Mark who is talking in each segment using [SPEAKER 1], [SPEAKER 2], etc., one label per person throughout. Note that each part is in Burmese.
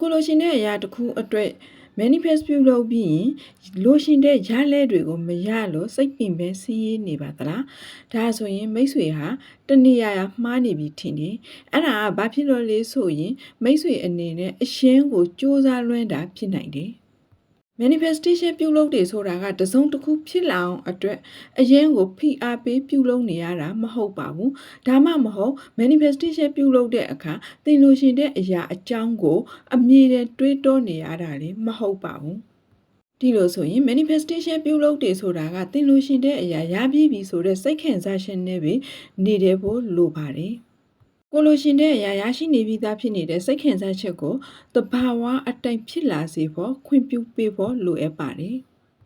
[SPEAKER 1] ကိုလိုရှင်တဲ့အရာတစ်ခုအတွက် manifest ပြုလုပ်ပြီးရင်လိုရှင်တဲ့ရလဲတွေကိုမရလို့စိတ်ပင်ပန်းဆင်းရဲနေပါသလားဒါဆိုရင်မိတ်ဆွေဟာတဏှာရာမှားနေပြီထင်တယ်အဲ့ဒါကဘာဖြစ်လို့လဲဆိုရင်မိတ်ဆွေအနေနဲ့အရှင်းကိုစူးစမ်းလွှမ်းတာဖြစ်နိုင်တယ် manifestation ပြုလုပ်တယ်ဆိုတာကတစုံတစ်ခုဖြစ်လာအောင်အတွက်အရင်ကိုဖိအားပေးပြုလုပ်နေရတာမဟုတ်ပါဘူးဒါမှမဟုတ် manifestation ပြုလုပ်တဲ့အခါသင်လို့ရှင်တဲ့အရာအကြောင်းကို အမြဲတမ်းတွေးတောနေရတာလေမဟုတ်ပါဘူးဒီလိုဆိုရင် manifestation ပြုလုပ်တယ်ဆိုတာကသင်လို့ရှင်တဲ့အရာရပြည့်ပြီဆိုတဲ့စိတ်ခံစားချက်နဲ့ပဲနေတယ်ဖို့လိုပါတယ် ကိုလိုရှင်တဲ့အရာရရှိနေပြီးသားဖြစ်နေတဲ့စိတ်ခံစားချက်ကိုတဘာဝအတိုင်းဖြစ်လာစေဖို့ခွင့်ပြုပေးဖို့လိုအပ်ပါတယ်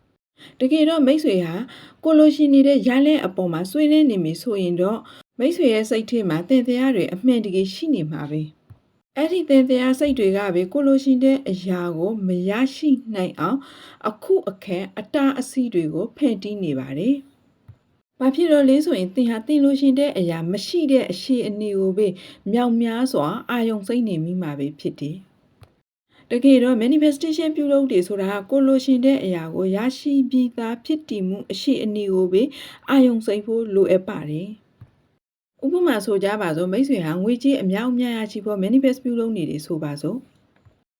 [SPEAKER 1] ။တကယ်တော့မိတ်ဆွေဟာကိုလိုရှင်နေတဲ့ရလဲအပေါ်မှာဆွေးနွေးနေပြီဆိုရင်တော့မိတ်ဆွေရဲ့စိတ်ထဲမှာတန်တရားတွေအမှန်တကယ်ရှိနေမှာပဲ။အဲ့ဒီတန်တရားစိတ်တွေကပဲကိုလိုရှင်တဲ့အရာကိုမရရှိနိုင်အောင် အခုအခန့်အတားအဆီးတွေကိုဖန်တီးနေပါတယ်။ ဘာဖြစ်လို့လဲဆိုရင်သင်ဟာသင်လိုရှင်တဲ့အရာမရှိတဲ့အရှိအနေကိုပဲမြောက်များစွာအာယုံစိတ်နေမိမှာပဲဖြစ်တယ်။တကယ်တော့ manifestation ပြုလုပ်တယ်ဆိုတာကကိုလိုရှင်တဲ့အရာကိုရရှိပြီးသားဖြစ်တည်မှုအရှိအနေကိုပဲအာယုံစိတ်ဖို့လိုအပ်ပါတယ်။ဥပမာဆိုကြပါစို့မိတ်ဆွေဟာငွေကြေးအများအများရရှိဖို့ manifest ပြုလုပ်နေတယ်ဆိုပါစို့။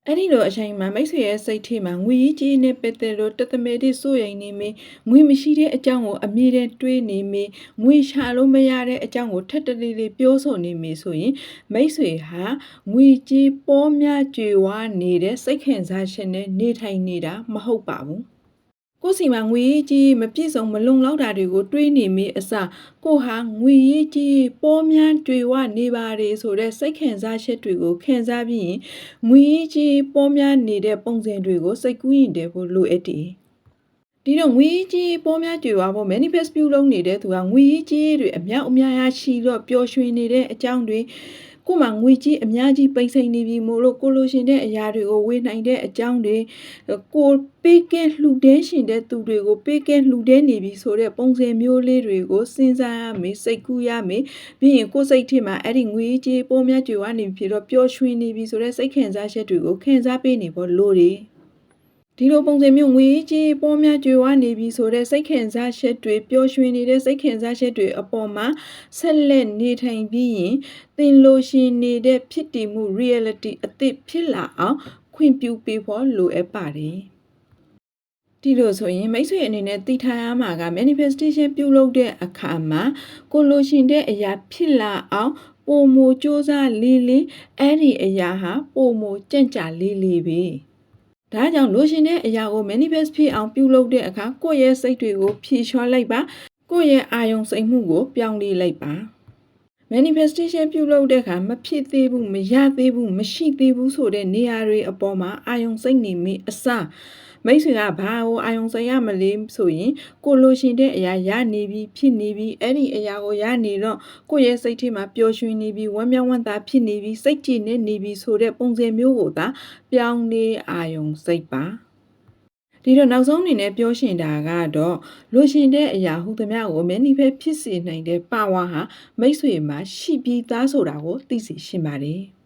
[SPEAKER 1] အဲ့ဒီလိုအချိန်မှာမိတ်ဆွေရဲ့စိတ်ထဲမှာငွေကြီးနဲ့ပတ်သက်လို့တသမယ်တိစိုးရိမ်နေမင်းငွေမရှိတဲ့အကြောင်းကိုအမြဲတမ်းတွေးနေမင်းငွေရှာလို့မရတဲ့အကြောင်းကိုထက်တလေးလေးပြောဆိုနေမင်းဆိုရင်မိတ်ဆွေဟာငွေကြီးပေါ်များကြွယ်ဝနေတဲ့စိတ်ခံစားချက်နဲ့နေထိုင်နေတာမဟုတ်ပါဘူး ကိုယ်စီမှာငွေကြီးမပြည့်စုံမလုံလောက်တာတွေကိုတွေးနေမိအစကိုဟာငွေကြီးပေါ်များတွေဝနေပါတယ်ဆိုတဲ့စိတ်ခံစားချက်တွေကိုခံစားပြီးရင်ငွေကြီးပေါ်များနေတဲ့ပုံစံတွေကိုစိတ်ကူးရင်တည်းဖို့လိုအပ်တယ်ဒီတော့ငွေကြီးပေါ်များကြွယ်ဝဖို့ manifest ပြုလုပ်နေတဲ့သူကငွေကြီးတွေအမြောက်အများရရှိတော့ပျော်ရွှင်နေတဲ့အကြောင်းတွေ ကိုမှငွေကြီးအများကြီးပိတ်ဆိမ်နေပြီမို့လို့ကိုလိုရှင်တဲ့အရာတွေကိုဝေနိုင်တဲ့အကြောင်းတွေကိုပေးကဲလှူဒန်းရှင်တဲ့သူတွေကိုပေးကဲလှူဒန်းနေပြီဆိုတဲ့ပုံစံမျိုးလေးတွေကိုစဉ်းစားရမယ်စိတ်ကူးရမယ်ပြီးရင်ကိုယ်စိတ်ထဲမှာအဲ့ဒီငွေကြီးပေါ်များကြွယ်ဝနေပြီဖြစ်တော့ပျော်ရွှင်နေပြီဆိုတဲ့စိတ်ခံစားချက်တွေကိုခံစားပေးနေဖို့လိုတယ် ဒီလိုပုံစံမျိုးငွေကြီးပေါ်များကြွယ်ဝနေပြီဆိုတဲ့စိတ်ခံစားချက်တွေပျော်ရွှင်နေတဲ့စိတ်ခံစားချက်တွေအပေါ်မှာဆက်လက်နေထိုင်ပြီးရင်သင်လို့ရှိနေတဲ့ဖြစ်တည်မှု reality အသစ်ဖြစ်လာအောင်ခွင့်ပြုပေးဖို့လိုအပ်ပါတယ်ဒီလိုဆိုရင်မိတ်ဆွေအနေနဲ့သိထားရမှာက manifestation ပြုလုပ်တဲ့အခါမှာကိုလိုရှင်တဲ့အရာဖြစ်လာအောင်ပုံမူစ조사လေးလေးအဲ့ဒီအရာဟာပုံမူကြံ့ကြာလေးလေးပဲ ဒါကြောင့်လိုရှင်တဲ့အရာကို manifest ဖြစ်အောင်ပြုလုပ်တဲ့အခါကိုယ့်ရဲ့စိတ်တွေကိုဖြေလျှော့လိုက်ပါကိုယ့်ရဲ့အာယုံစိတ်မှုကိုပြောင်းလဲလိုက်ပါ manifestation ပြုလုပ်တဲ့အခါမဖြစ်သေးဘူးမရသေးဘူးမရှိသေးဘူးဆိုတဲ့နေရာတွေအပေါ်မှာအာယုံစိတ်နေမိအစမိတ်ဆွေကဘာကိုအာယုံစိတ်ရမလဲဆိုရင်ကိုလိုရှင်တဲ့အရာရနေပြီဖြစ်နေပြီအဲ့ဒီအရာကိုရနေတော့ကိုယ့်ရဲ့စိတ်ထဲမှာပျော်ရွှင်နေပြီဝမ်းမြောက်ဝမ်းသာဖြစ်နေပြီစိတ်ကြည်နေနေပြီဆိုတဲ့ပုံစံမျိုးကိုသာပြောင်းလဲအာယုံစိတ်ပါ ဒီတော့နောက်ဆုံးအနေနဲ့ပြောရှင်တာကတော့လိုရှင်တဲ့အရာဟုသမျှကို manifest ဖြစ်စေနိုင်တဲ့ power ဟာမိတ်ဆွေမှာရှိပြီးသားဆိုတာကိုသိစေရှင်ပါတယ်။